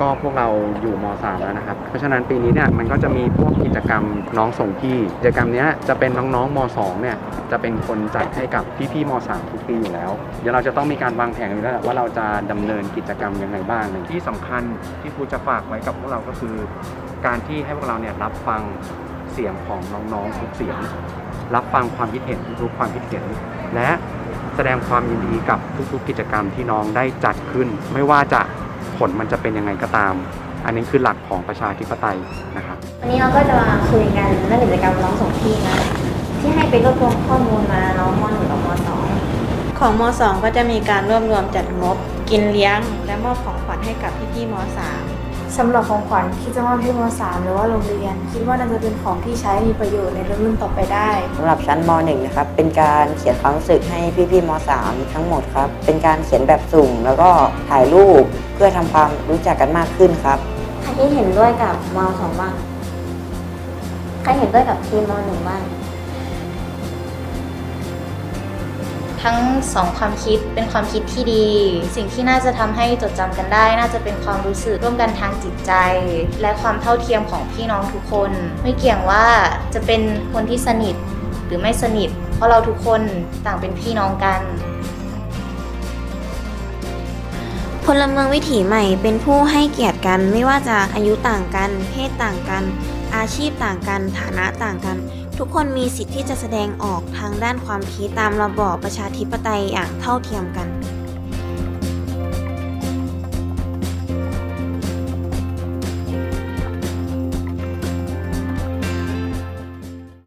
ก็พวกเราอยู่ม .3 แล้วนะครับ เพราะฉะนั้นปีนี้เนี่ยมันก็จะมีพวกกิจกรรมน้องส่งพี่ กิจกรรมเนี้ยจะเป็นน้องๆม .2 เนี่ยจะเป็นคนจัดให้กับพี่ๆม .3 ทุกปีอยู่แล้ว เดี๋ยวเราจะต้องมีการวางแผนอยู่แล้วแหละว่าเราจะดำเนินกิจกรรมยังไงบ้างที่สำคัญที่ครูจะฝากไว้กับพวกเราก็คือ การที่ให้พวกเราเนี่ยรับฟังเสียงของน้องๆทุกเสียง รับฟังความคิดเห็นทุกความคิดเห็น และแสดงความยินดีกับทุกๆ กิจกรรมที่น้องได้จัดขึ้น ไม่ว่าจะ ผลมันจะเป็นยังไงก็ตาม อันนี้คือหลักของประชาธิปไตยนะครับ วันนี้เราก็จะมาคุยกันเรื่องกิจกรรมน้องส่งพี่นะที่ให้ไปรวบรวมข้อมูลมาน้องม .1 กับม .2 ของม2ก็จะมีการรวบรวมจัดงบ กินเลี้ยง และมอบของขวัญให้กับพี่ๆมสำหรับของขวัญที่จะมอบให้ม .3 หรือว่าโรงเรียน คิดว่าน่าจะเป็นของที่ใช้มีประโยชน์ในรุ่นต่อไปได้สำหรับชั้นม .1 นะครับเป็นการเขียนความรู้สึกให้พี่ๆม .3 ทั้งหมดครับเป็นการเขียนแบบสุ่ม แล้วก็ถ่ายรูป เพื่อทำความรู้จักกันมากขึ้นครับ ใครที่เห็นด้วยกับม .2 บ้าง ใครเห็นด้วยกับทีมม .1 บ้าง ทั้งสองความคิดเป็นความคิดที่ดี สิ่งที่น่าจะทำให้จดจำกันได้ น่าจะเป็นความรู้สึกร่วมกันทางจิตใจ และความเท่าเทียมของพี่น้องทุกคน ไม่เกี่ยงว่าจะเป็นคนที่สนิทหรือไม่สนิท เพราะเราทุกคนต่างเป็นพี่น้องกัน พลเมืองวิถีใหม่เป็นผู้ให้เกียรติกันไม่ว่าจะอายุต่างกัน เพศต่างกัน อาชีพต่างกัน ฐานะต่างกัน ทุกคนมีสิทธิ์ที่จะแสดงออกทางด้านความคิดตามระบอบประชาธิปไตยอย่างเท่าเทียมกัน